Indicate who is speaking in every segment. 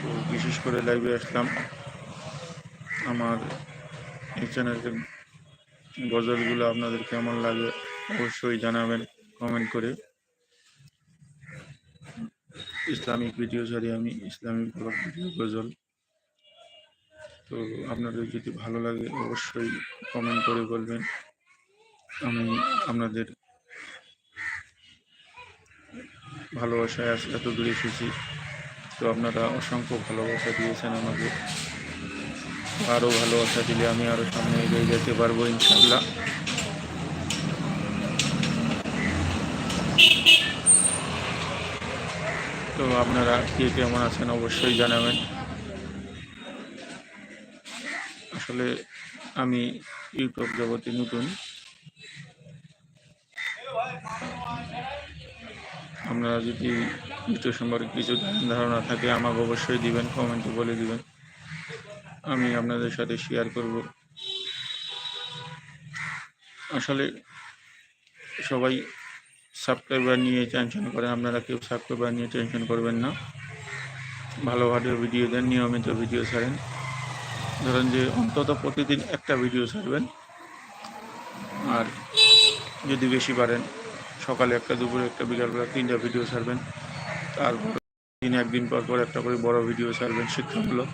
Speaker 1: তো বিশেষ করে লাইভে আসলাম আমার এই চ্যানেলের গজলগুলো আপনাদের কেমন লাগে অবশ্যই জানাবেন কমেন্ট করে। ইসলামিক ভিডিও ছাড়ি আমি, ইসলামিক ব্লগ ভিডিও গজল। তো আপনাদের যদি ভালো লাগে অবশ্যই কমেন্ট করে বলবেন। আমি আপনাদের ভালোবাসায় এত দূরে এসেছি। তো আপনারা অসংখ্য ভালোবাসা দিয়েছেন আমাকে। আরও ভালোবাসা দিলে আমি আরও সামনে এগিয়ে যেতে পারব ইনশাল্লাহ তো আপনারা কে কেমন আছেন অবশ্যই জানাবেন। আসলে আমি ইউটিউব জগতে নতুন। আপনারা যদি ইউটিউব সম্পর্কে কিছু ধারণা থাকে, আমাকে অবশ্যই দিবেন, কমেন্টে বলে দিবেন। আমি আপনাদের সাথে শেয়ার করব। আসলে সবাই সাবস্ক্রাইবার নিয়ে টেনশন করেন আপনারা কেউ সাবস্ক্রাইবার নিয়ে টেনশন করবেন না। ভালোভাবে ভিডিও দেন, নিয়মিত ভিডিও ছাড়েন। ধরেন যে অন্তত প্রতিদিন একটা ভিডিও ছাড়বেন। আর যদি বেশি পারেন, সকালে একটা, দুপুরে একটা, বিকালবেলা তিনটা ভিডিও ছাড়বেন। তারপর দিন একদিন পর পর একটা করে বড় ভিডিও ছাড়বেন শিক্ষামূলক।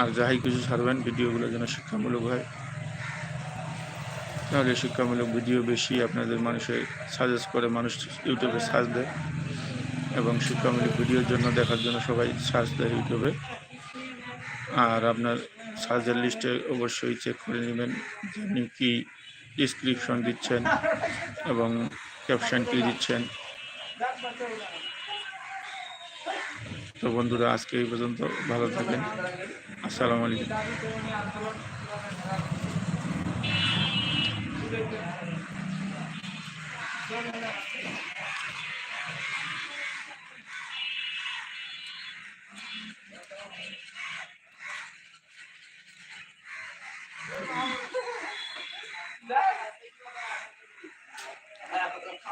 Speaker 1: আর যাই কিছু ছাড়বেন ভিডিওগুলো যেন শিক্ষামূলক হয়। তাহলে শিক্ষামূলক ভিডিও বেশি আপনাদের মানুষের সাজেস্ট করে, মানুষ ইউটিউবে সার্চ দেয়। এবং শিক্ষামূলক ভিডিওর জন্য দেখার জন্য সবাই সার্চ দেয় ইউটিউবে। আর আপনার সার্চের লিস্টে অবশ্যই চেক করে নেবেন যে আপনি কী ডিসক্রিপশন দিচ্ছেন এবং ক্যাপশন কী দিচ্ছেন। তো বন্ধুরা আজকে এই পর্যন্ত ভালো থাকেন আসসালামু আলাইকুম।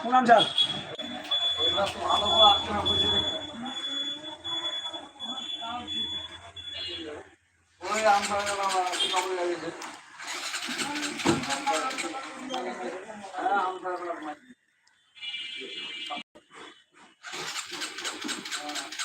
Speaker 2: কোন আনসার
Speaker 3: ওই আম খাওয়া বাবা